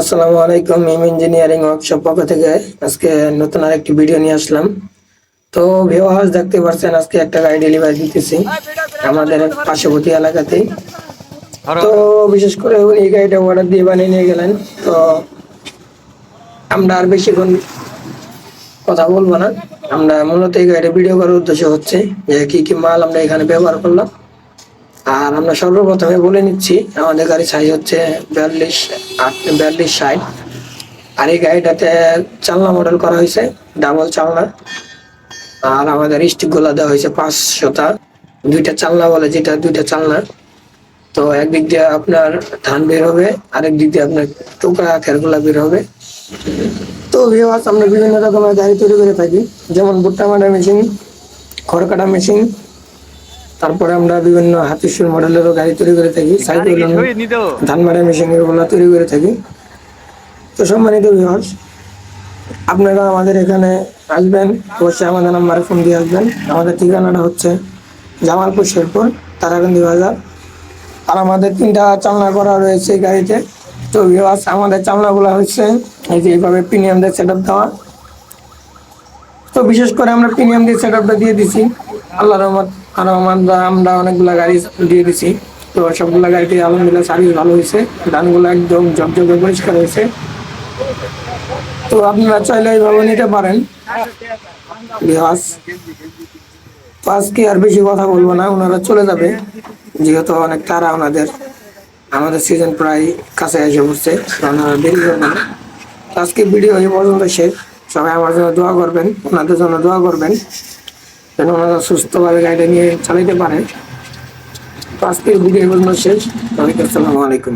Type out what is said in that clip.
আসসালামু আলাইকুম M engineering workshop পক্ষ থেকে। আজকে নতুন আরেকটি ভিডিও নিয়ে আসলাম। তো ভিউয়ার্স দেখতে পাচ্ছেন আজকে একটা গাড়ি ডেলিভারি দিতেছি আমাদের পার্শ্ববর্তী এলাকাতেই। তো বিশেষ করে উনি এই গাড়িটা অর্ডার দিয়ে বানিয়ে নিয়ে গেলেন। তো আমরা আর বেশিক্ষণ কথা বলব না। আমরা মূলত এই গাড়িটা ভিডিও করার উদ্দেশ্য হচ্ছে যে কি কি মাল আমরা এখানে ব্যবহার করলাম। আর আমরা সর্বপ্রথমে বলে নিচ্ছি, আমাদের গাড়ির সাইজ হচ্ছে বিয়াল্লিশ বিয়াল্লিশ ষাট। আর এই গাড়িটাতে চালনা মডেল করা হয়েছে ডাবল চালনা। আর আমাদের স্টিকগুলা দেওয়া হয়েছে পাঁচ পাঁচশোটা। দুইটা চালনা বলে যেটা দুইটা চালনা। তো একদিক দিয়ে আপনার ধান বের হবে, আরেক দিক দিয়ে আপনার টোকা, খেরগুলা বের হবে। তো আমরা বিভিন্ন রকমের গাড়ি তৈরি করে থাকি। যেমন ভুট্টা মাটা মেশিন খড় কাটা মেশিন তারপরে আমরা বিভিন্ন হাতিশুর মডেলেরও গাড়ি তৈরি করে থাকি সাইকেল ধান মারা মেশিন এগুলো তৈরি করে থাকি। তো সম্মানিত ভিউয়ার্স আপনারা আমাদের এখানে আসবেন অবশ্যই আমাদের নাম্বারে ফোন দিয়ে আসবেন। আমাদের ঠিকানাটা হচ্ছে জামালপুর শেরপুর তারাকান্দি বাজার। আর আমাদের তিনটা চালনা করা রয়েছে এই গাড়িতে। তো ভিউয়ার্স আমাদের চালনাগুলো হচ্ছে এই যে এইভাবে প্রিমিয়াম দিয়ে সেট দেওয়া। তো বিশেষ করে আমরা প্রিমিয়াম দিয়ে সেট দিয়ে দিছি। আল্লাহ রহমত আর আমরা আমরা অনেকগুলা গাড়ি দিয়ে দিছি। তো সবগুলা গাড়িতে আলহামদুলিল্লাহ সার্ভিস ভালো হয়েছে। ধানগুলো একদম ঝকঝকে পরিষ্কার হয়েছে। তো আপনারা চাইলে এইভাবে নিতে পারেন। আজকে আর বেশি কথা বলব না, ওনারা চলে যাবে। যেহেতু অনেক তারা ওনাদের, আমাদের সিজন প্রায় কাছে এসে পড়ছে, ওনারা দেরি করবে না। তো আজকে ভিডিও এই পর্যন্ত শেষ। সবাই আমার জন্য দোয়া করবেন, ওনাদের জন্য দোয়া করবেন। যেন ওনারা সুস্থভাবে গাড়িটা নিয়ে চালাইতে পারে। তো আজকের ভিডিও পর্যন্ত শেষ। আসসালামু আলাইকুম।